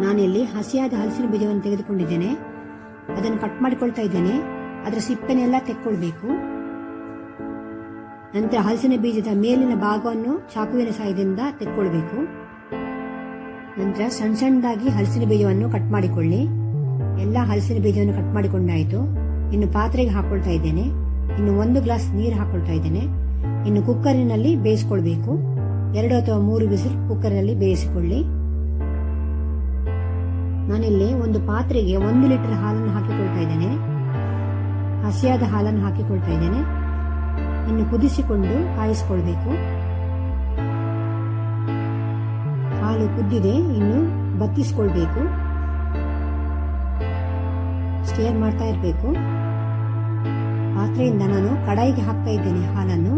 ನಾನಿಲ್ಲಿ ಹಸಿಯಾದ ಹಲಸಿನ ಬೀಜವನ್ನು ತೆಗೆದುಕೊಂಡಿದ್ದೇನೆ. ಅದನ್ನು ಕಟ್ ಮಾಡಿಕೊಳ್ತಾ ಇದ್ದೇನೆ. ಅದರ ಸಿಪ್ಪೆನೆಲ್ಲ ತೆಕ್ಕೊಳ್ಬೇಕು. ನಂತರ ಹಲಸಿನ ಬೀಜದ ಮೇಲಿನ ಭಾಗವನ್ನು ಚಾಕುವಿನ ಸಹಾಯದಿಂದ ತೆಕ್ಕೊಳ್ಬೇಕು. ನಂತರ ಸಣ್ಣ ಸಣ್ಣದಾಗಿ ಹಲಸಿನ ಬೀಜವನ್ನು ಕಟ್ ಮಾಡಿಕೊಳ್ಳಿ. ಎಲ್ಲ ಹಲಸಿನ ಬೀಜವನ್ನು ಕಟ್ ಮಾಡಿಕೊಂಡಾಯಿತು. ಇನ್ನು ಪಾತ್ರೆಗೆ ಹಾಕೊಳ್ತಾ ಇದ್ದೇನೆ. ಇನ್ನು ಒಂದು ಗ್ಲಾಸ್ ನೀರು ಹಾಕೊಳ್ತಾ ಇದ್ದೇನೆ. ಇನ್ನು ಕುಕ್ಕರಿನಲ್ಲಿ ಬೇಯಿಸ್ಕೊಳ್ಬೇಕು. ಎರಡು ಅಥವಾ ಮೂರು ಬಿಸಿಲ್ ಕುಕ್ಕರ್ನಲ್ಲಿ ಬೇಯಿಸಿಕೊಳ್ಳಿ. ನಾನಿಲ್ಲಿ ಒಂದು ಪಾತ್ರೆಗೆ ಒಂದು ಲೀಟರ್ ಹಾಲನ್ನು ಹಾಕಿಕೊಳ್ತಾ ಇದ್ದೇನೆ. ಹಸಿಯಾದ ಹಾಲನ್ನು ಹಾಕಿಕೊಳ್ತಾ ಇದ್ದೇನೆ. ಇನ್ನು ಕುದಿಸಿಕೊಂಡು ಕಾಯಿಸಿಕೊಳ್ಬೇಕು. ಹಾಲು ಕುದ್ದಿದೆ, ಇನ್ನು ಬತ್ತಿಸ್ಕೊಳ್ಬೇಕು. ಸ್ಟೇರ್ ಮಾಡ್ತಾ ಇರಬೇಕು. ಪಾತ್ರೆಯಿಂದ ನಾನು ಕಡಾಯಿಗೆ ಹಾಕ್ತಾ ಇದ್ದೇನೆ ಹಾಲನ್ನು.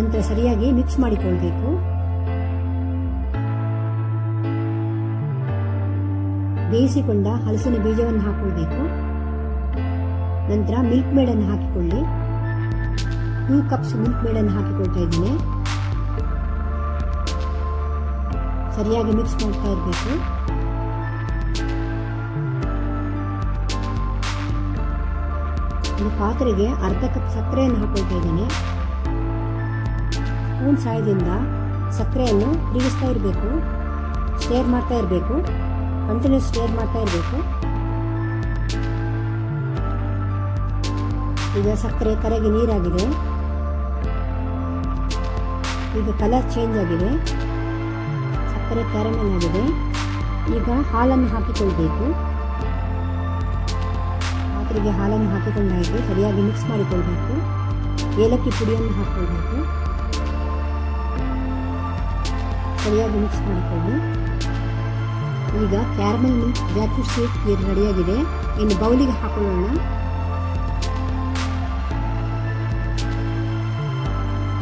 ನಂತರ ಸರಿಯಾಗಿ ಮಿಕ್ಸ್ ಮಾಡಿಕೊಳ್ಬೇಕು. ಬೇಯಿಸಿಕೊಂಡ ಹಲಸಿನ ಬೀಜವನ್ನು ಹಾಕೊಳ್ಬೇಕು. ನಂತರ ಮಿಲ್ಕ್ ಮೇಡನ್ನು ಹಾಕಿಕೊಳ್ಳಿ. ಟೂ ಕಪ್ಸ್ ಮಿಲ್ಕ್ ಮೇಡನ್ನು ಹಾಕಿಕೊಳ್ತಾ ಇದ್ದೀನಿ. ಸರಿಯಾಗಿ ಮಿಕ್ಸ್ ಮಾಡ್ತಾ ಇರಬೇಕು. ಒಂದು ಪಾತ್ರೆಗೆ ಅರ್ಧ ಕಪ್ ಸಕ್ಕರೆಯನ್ನು ಹಾಕೊಳ್ತಾ ಇದ್ದೀನಿ. ಸ್ಪೂನ್ ಸಹಾಯದಿಂದ ಸಕ್ಕರೆಯನ್ನು ತಿರುಗಿಸ್ತಾ ಇರಬೇಕು. ಸ್ಟೇರ್ ಮಾಡ್ತಾ ಇರಬೇಕು. ಕಂಟಿನ್ಯೂಸ್ ಸ್ಟೇರ್ ಮಾಡ್ತಾ ಇರಬೇಕು. ಈಗ ಸಕ್ಕರೆ, ಕರೆಗೆ ನೀರಾಗಿದೆ. ಈಗ ಕಲರ್ ಚೇಂಜ್ ಆಗಿದೆ. ಸಕ್ಕರೆ ಕ್ಯಾರಮೆಲ್ ಆಗಿದೆ. ಈಗ ಹಾಲನ್ನು ಹಾಕಿಕೊಳ್ಬೇಕು. ಪಾತ್ರೆಗೆ ಹಾಲನ್ನು ಹಾಕಿಕೊಂಡಾಯಿತು. ಸರಿಯಾಗಿ ಮಿಕ್ಸ್ ಮಾಡಿಕೊಳ್ಬೇಕು. ಏಲಕ್ಕಿ ಪುಡಿಯನ್ನು ಹಾಕ್ಕೊಳ್ಬೇಕು. ಸರಿಯಾಗಿ ಮಿಕ್ಸ್ ಮಾಡಿಕೊಳ್ಳಿ. ಈಗ ಕ್ಯಾರಮಲ್ ಮಿಲ್ಕ್ ಜಾಕ್ಫ್ರೂಟ್ ಶೇಕ್ ಇದು ರೆಡಿಯಾಗಿದೆ. ಇನ್ನು ಬೌಲಿಗೆ ಹಾಕೊಳ್ಳೋಣ.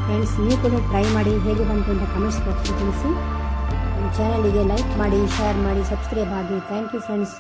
ಫ್ರೆಂಡ್ಸ್, ನೀವು ಕೂಡ ಟ್ರೈ ಮಾಡಿ ಹೇಗೆ ಬಂತು ಅಂತ ಕಮೆಂಟ್ಸ್ ಬಾಕ್ಸ್ ತಿಳಿಸಿ. ನಮ್ಮ ಚಾನಲಿಗೆ ಲೈಕ್ ಮಾಡಿ ಶೇರ್ ಮಾಡಿ ಸಬ್ಸ್ಕ್ರೈಬ್ ಆಗಿ. Thank you friends